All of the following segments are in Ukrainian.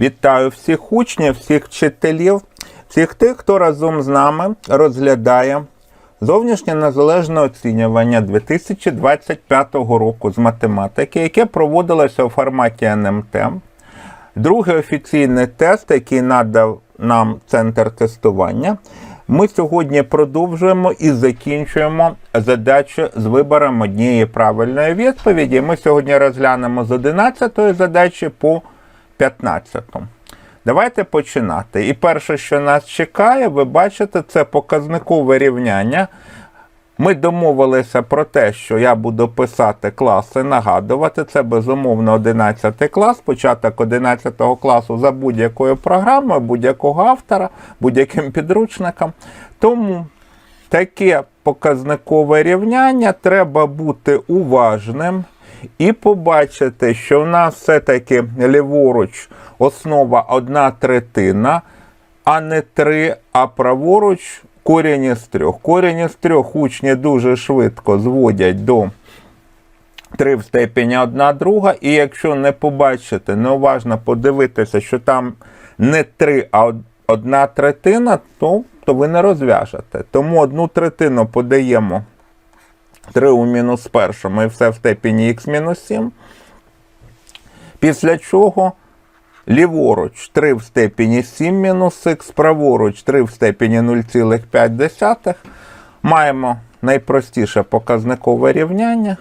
Вітаю всіх учнів, всіх вчителів, всіх тих, хто разом з нами розглядає зовнішнє незалежне оцінювання 2025 року з математики, яке проводилося у форматі НМТ. Другий офіційний тест, який надав нам центр тестування. Ми сьогодні продовжуємо і закінчуємо задачу з вибором однієї правильної відповіді. Ми сьогодні розглянемо з 11 задачі по 15. Давайте починати. І перше, що нас чекає, ви бачите, це показникове рівняння. Ми домовилися про те, що я буду писати класи, нагадувати. Це безумовно 11 клас, початок 11 класу за будь-якою програмою, будь-якого автора, будь-яким підручником. Тому таке показникове рівняння треба бути уважним і побачити, що в нас все-таки ліворуч основа одна третина, а не три, а праворуч корінь із трьох. Корінь із трьох учні дуже швидко зводять до 3 в степені 1 друга. І якщо не побачити, неуважно подивитися, що там не 3, а одна третина, то, то ви не розв'яжете. Тому одну третину подаємо 3 у мінус першому і все в степені х мінус 7. Після чого ліворуч 3 в степені 7 мінус х, праворуч 3 в степені 0,5. Маємо найпростіше показникове рівняння.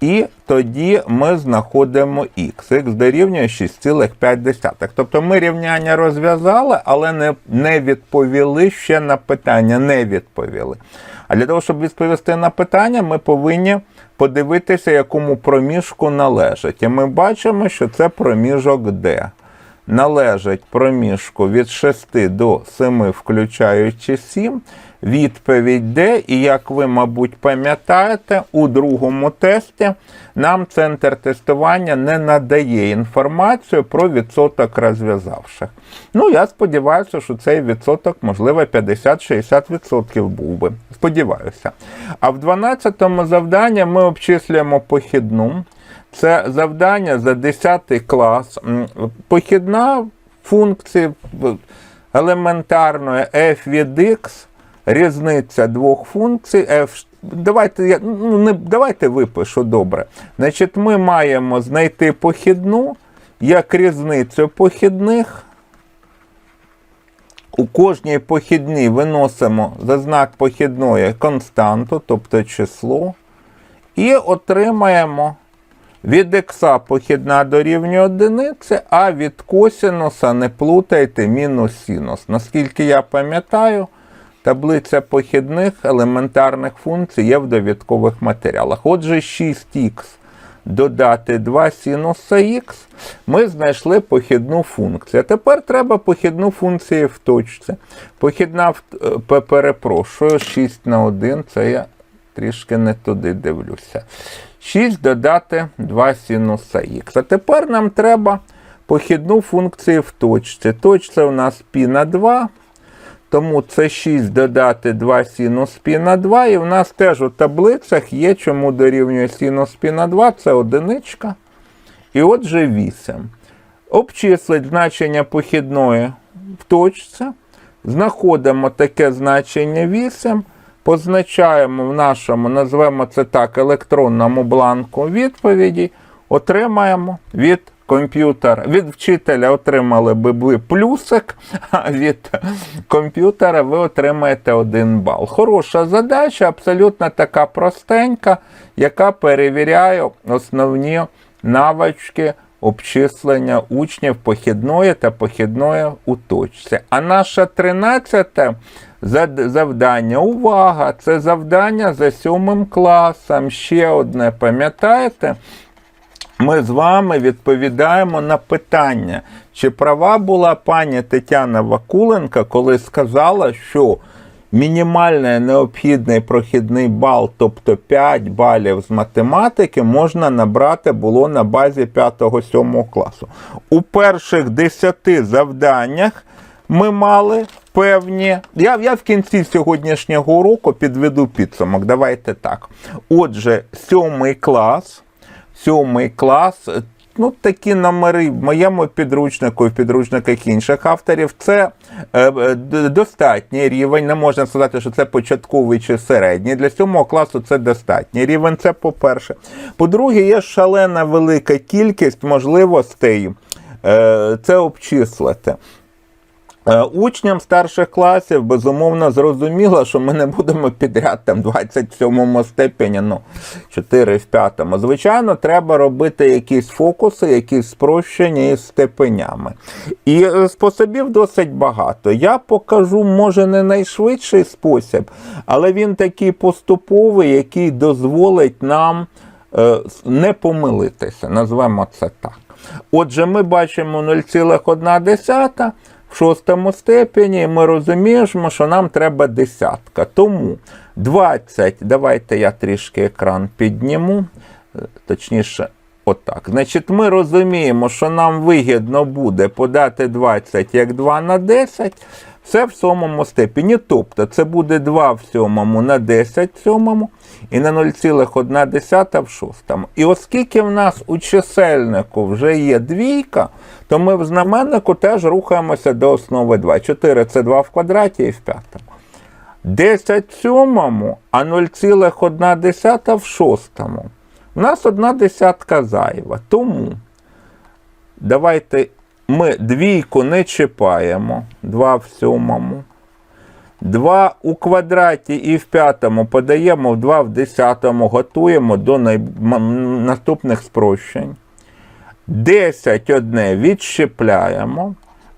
І тоді ми знаходимо х. х дорівнює 6,5. Тобто ми рівняння розв'язали, але не, не відповіли ще на питання. Не відповіли. А для того, щоб відповісти на питання, ми повинні подивитися, якому проміжку належить. І ми бачимо, що це проміжок D. Належить проміжку від 6 до 7, включаючи 7. Відповідь Д, і як ви, мабуть, пам'ятаєте, у другому тесті нам центр тестування не надає інформацію про відсоток розв'язавших. Ну, я сподіваюся, що цей відсоток, можливо, 50-60% був би. Сподіваюся. А в 12-му завданні ми обчислюємо похідну. Це завдання за 10 клас. Похідна функція елементарної f від x, різниця двох функцій. Давайте я ну, не давайте випишу добре. Значить, ми маємо знайти похідну як різницю похідних. У кожній похідній виносимо за знак похідної константу, тобто число, і отримаємо від х похідна дорівнює одиниці, а від косінуса не плутайте мінус синус. Наскільки я пам'ятаю, таблиця похідних елементарних функцій є в довідкових матеріалах. Отже, 6х додати 2 синуса х, ми знайшли похідну функцію. А тепер треба похідну функцію в точці. Похідна, перепрошую, 6 на 1, це я трішки не туди дивлюся. 6 додати 2 синуса х. А тепер нам треба похідну функцію в точці. Точка у нас π на 2. Тому це 6 додати 2 синус π на 2. І в нас теж у таблицях є, чому дорівнює синус π на 2, це одиничка. І отже 8. Обчислить значення похідної в точці. Знаходимо таке значення 8. Позначаємо в нашому, назвемо це так, електронному бланку відповіді. Отримаємо від комп'ютера. Від вчителя отримали би ви плюсик, а від комп'ютера ви отримаєте один бал. Хороша задача, абсолютно така простенька, яка перевіряє основні навички обчислення учнів похідної та похідної у. А наше 13 зад- завдання, увага, це завдання за сьомим класом. Ще одне, пам'ятаєте? Ми з вами відповідаємо на питання, чи права була пані Тетяна Вакуленка, коли сказала, що мінімальний необхідний прохідний бал, тобто 5 балів з математики, можна набрати було на базі 5-7 класу. У перших 10 завданнях ми мали певні. Я, я в кінці сьогоднішнього уроку підведу підсумок. Давайте так. Отже, сьомий клас. Сьомий клас Ну, такі номери в моєму підручнику і в підручниках інших авторів це е, достатній рівень. Не можна сказати, що це початковий чи середній. Для сьомого класу це достатній рівень. Це по-перше. По-друге, є шалена велика кількість можливостей е, це обчислити. Е, Учням старших класів безумовно зрозуміло, що ми не будемо підряд там 27 степені, ну 4 в 5. Звичайно, треба робити якісь фокуси, якісь спрощення із степенями. І е, способів досить багато. Я покажу, може, не найшвидший спосіб, але він такий поступовий, який дозволить нам е, не помилитися. Назвемо це так. Отже, ми бачимо 0,1 в шостому степені, ми розуміємо, що нам треба десятка. Тому 20, давайте я трішки екран підніму, точніше, отак. Значить, ми розуміємо, що нам вигідно буде подати 20 як 2 на 10. Все в сьомому степені. Тобто це буде 2 в сьомому на 10 в сьомому і на 0,1 в шостому. І оскільки в нас у чисельнику вже є двійка, то ми в знаменнику теж рухаємося до основи 2. 4 це 2 в квадраті і в п'ятому. 10 в сьомому, а 0,1 в шостому. У нас одна десятка зайва. Тому давайте ми двійку не чіпаємо. 2 в сьомому. 2 у квадраті і в п'ятому подаємо в 2 в десятому, готуємо до най... наступних спрощень. 10 одне відщепляємо,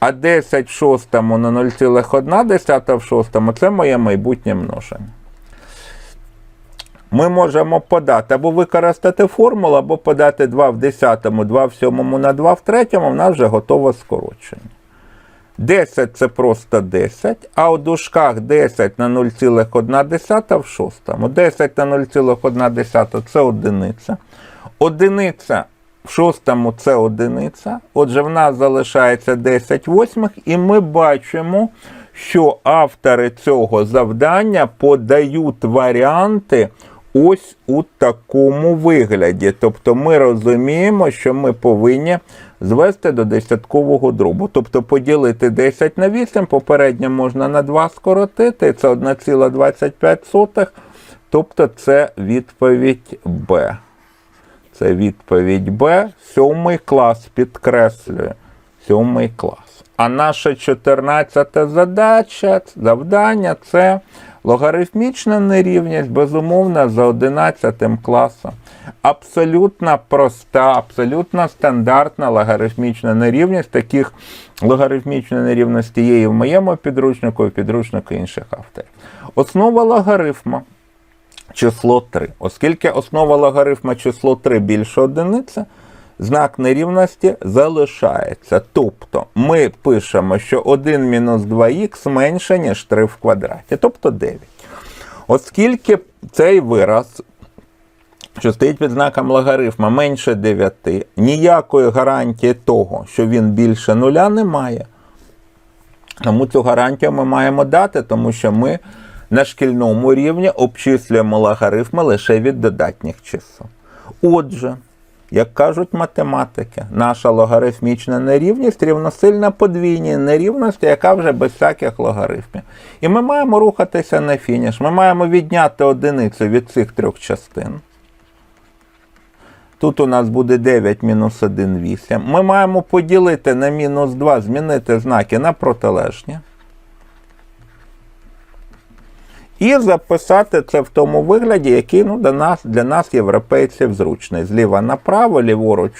а 10 в шостому на 0,1 в шостому це моє майбутнє множення. Ми можемо подати або використати формулу, або подати 2 в 10, 2 в 7 на 2 в 3, в нас вже готове скорочення. 10 це просто 10, а у дужках 10 на 0,1 в шостому. 10 на 0,1 це одиниця. Одиниця в шостому це одиниця. Отже, в нас залишається 10 восьмих, і ми бачимо, що автори цього завдання подають варіанти ось у такому вигляді. Тобто ми розуміємо, що ми повинні звести до десяткового дробу. Тобто поділити 10 на 8, попередньо можна на 2 скоротити, це 1,25. Тобто це відповідь Б. Це відповідь Б. Сьомий клас підкреслює. Сьомий клас. А наша 14 задача, завдання це логарифмічна нерівність, безумовно, за 11 класом. Абсолютно проста, абсолютно стандартна логарифмічна нерівність. Таких логарифмічної нерівності є і в моєму підручнику, і в підручнику інших авторів. Основа логарифма число 3. Оскільки основа логарифма число 3 більше одиниці, знак нерівності залишається. Тобто ми пишемо, що 1 мінус 2х менше, ніж 3 в квадраті, тобто 9. Оскільки цей вираз, що стоїть під знаком логарифма менше 9, ніякої гарантії того, що він більше нуля, немає. Тому цю гарантію ми маємо дати, тому що ми на шкільному рівні обчислюємо логарифми лише від додатніх чисел. Отже, як кажуть математики, наша логарифмічна нерівність рівносильна подвійній нерівності, яка вже без всяких логарифмів. І ми маємо рухатися на фініш. Ми маємо відняти одиницю від цих трьох частин. Тут у нас буде 9 мінус 1, 8. Ми маємо поділити на мінус 2, змінити знаки на протилежні. І записати це в тому вигляді, який ну, для, нас, для нас, європейців, зручний. Зліва направо, ліворуч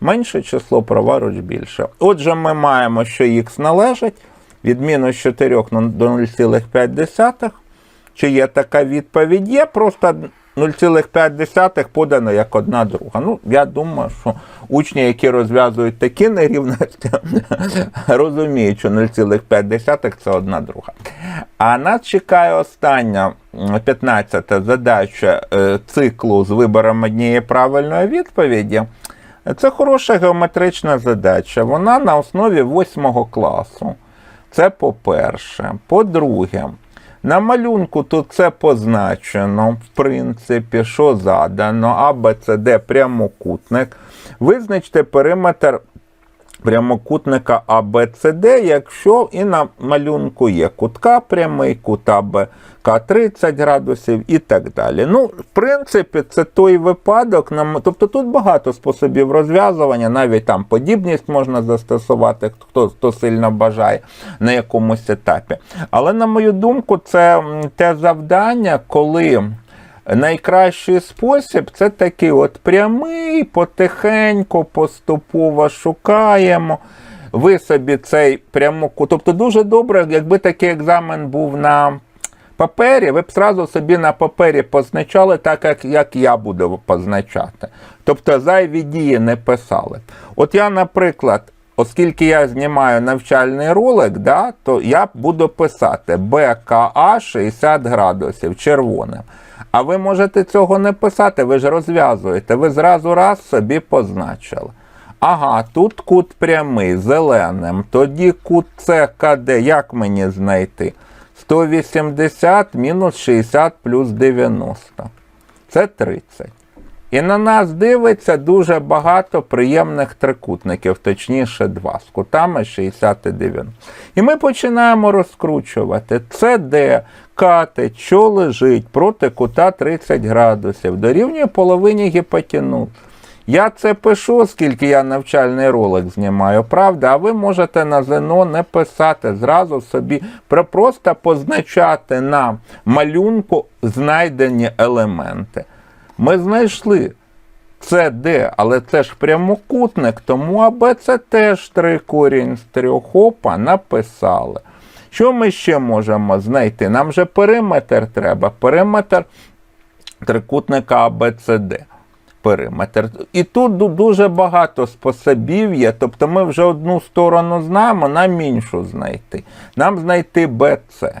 менше число, праворуч більше. Отже, ми маємо, що х належить від мінус 4 до 0,5. Чи є така відповідь? Є просто 0,5 подано як одна друга. Ну, я думаю, що учні, які розв'язують такі нерівності, розуміють, що 0,5 це одна друга. А нас чекає остання 15-та задача е, циклу з вибором однієї правильної відповіді. Це хороша геометрична задача. Вона на основі 8 класу. Це по-перше. По-друге, На малюнку тут це позначено, в принципі, що задано, А, Б, С, Д, прямокутник. Визначте периметр прямокутника ABCD, якщо і на малюнку є кутка прямий, кут АБК 30 градусів і так далі. Ну, в принципі, це той випадок. Тобто тут багато способів розв'язування, навіть там подібність можна застосувати, хто, хто сильно бажає на якомусь етапі. Але, на мою думку, це те завдання, коли. Найкращий спосіб це такий от прямий, потихеньку, поступово шукаємо. Ви собі цей прямоку. Тобто дуже добре, якби такий екзамен був на папері, ви б зразу собі на папері позначали так, як, як я буду позначати. Тобто зайві дії не писали. От я, наприклад, оскільки я знімаю навчальний ролик, да, то я буду писати БКА 60 градусів червоним. А ви можете цього не писати, ви ж розв'язуєте, ви зразу раз собі позначили. Ага, тут кут прямий, зеленим, тоді кут СКД, як мені знайти? 180 мінус 60 плюс 90. Це 30. І на нас дивиться дуже багато приємних трикутників, точніше два, з кутами 60 і 90. І ми починаємо розкручувати. Це де катет, що лежить проти кута 30 градусів, дорівнює половині гіпотенуз. Я це пишу, оскільки я навчальний ролик знімаю, правда, а ви можете на ЗНО не писати, зразу собі просто позначати на малюнку знайдені елементи. Ми знайшли це але це ж прямокутник, тому АБ це теж три корінь з трьох. Опа, написали. Що ми ще можемо знайти? Нам же периметр треба. Периметр трикутника ABCD. Периметр. І тут дуже багато способів є. Тобто ми вже одну сторону знаємо, нам іншу знайти. Нам знайти BC.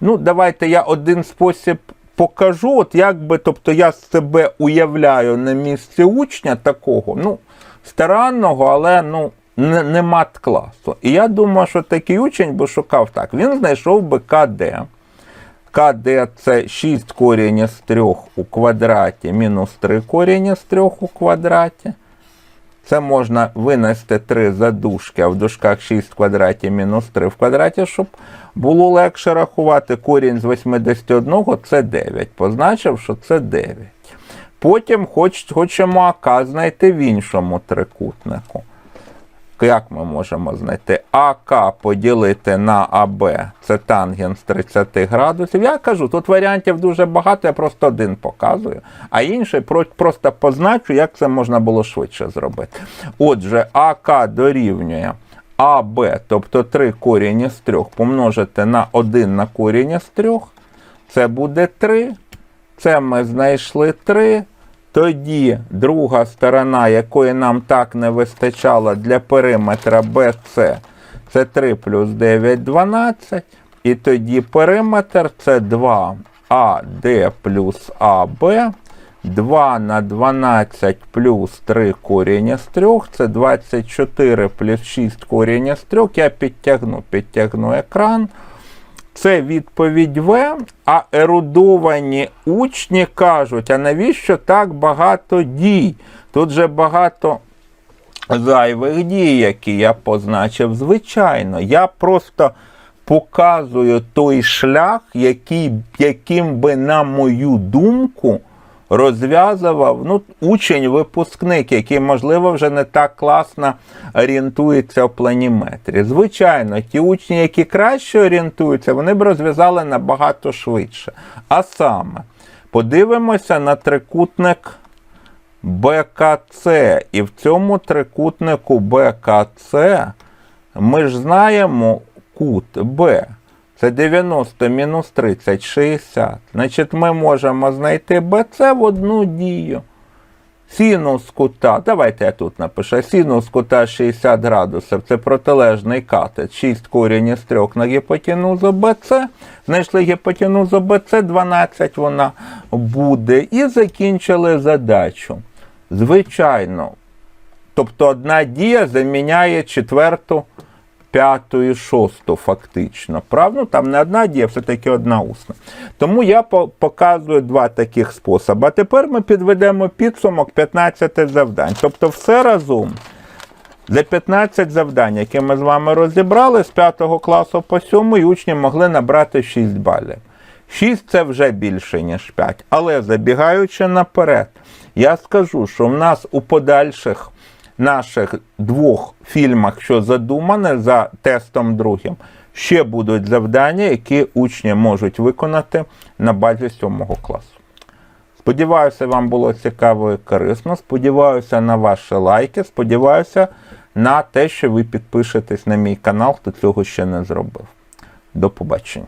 Ну, давайте я один спосіб покажу. От як би, тобто я себе уявляю на місці учня такого, ну, старанного, але ну, не, не мат класу. І я думаю, що такий учень би шукав так. Він знайшов би КД. КД це 6 корінь з 3 у квадраті мінус 3 корінь з 3 у квадраті. Це можна винести 3 задушки, а в дужках 6 в квадраті мінус 3 в квадраті, щоб було легше рахувати. Корінь з 81 це 9. Позначив, що це 9. Потім хоч, хочемо АК знайти в іншому трикутнику. Як ми можемо знайти? АК поділити на АБ це тангенс 30 градусів. Я кажу, тут варіантів дуже багато, я просто один показую, а інший просто позначу, як це можна було швидше зробити. Отже, АК дорівнює АБ, тобто 3 корінь із 3 помножити на 1 на корінь із 3, це буде 3. Це ми знайшли 3. Тоді друга сторона, якої нам так не вистачало для периметра BC, це 3 плюс 9 12. І тоді периметр це 2AD плюс AB. 2 на 12 плюс 3 корінь із 3, це 24 плюс 6 корінь із 3. Я підтягну, підтягну екран. Це відповідь В, а ерудовані учні кажуть, а навіщо так багато дій? Тут же багато зайвих дій, які я позначив. Звичайно, я просто показую той шлях, який, яким би, на мою думку, розв'язував ну, учень-випускник, який, можливо, вже не так класно орієнтується в планіметрі. Звичайно, ті учні, які краще орієнтуються, вони б розв'язали набагато швидше. А саме, подивимося на трикутник БКЦ. І в цьому трикутнику БКЦ ми ж знаємо кут Б. Це 90 мінус 30, 60. Значить, ми можемо знайти БЦ в одну дію. Синус кута, давайте я тут напишу. Синус кута 60 градусів це протилежний катет. 6 корінь із 3 на гіпотенузу БЦ. Знайшли гіпотенузу БЦ, 12 вона буде. І закінчили задачу. Звичайно. Тобто одна дія заміняє четверту п'яту і шосту, фактично. Правда? Ну, там не одна дія, все-таки одна усна. Тому я показую два таких способи. А тепер ми підведемо підсумок 15 завдань. Тобто все разом. За 15 завдань, які ми з вами розібрали з 5 класу по 7, учні могли набрати 6 балів. 6 це вже більше, ніж 5. Але забігаючи наперед, я скажу, що в нас у подальших наших двох фільмах, що задумане за тестом другим, ще будуть завдання, які учні можуть виконати на базі 7 класу. Сподіваюся, вам було цікаво і корисно. Сподіваюся на ваші лайки. Сподіваюся на те, що ви підпишетесь на мій канал, хто цього ще не зробив. До побачення.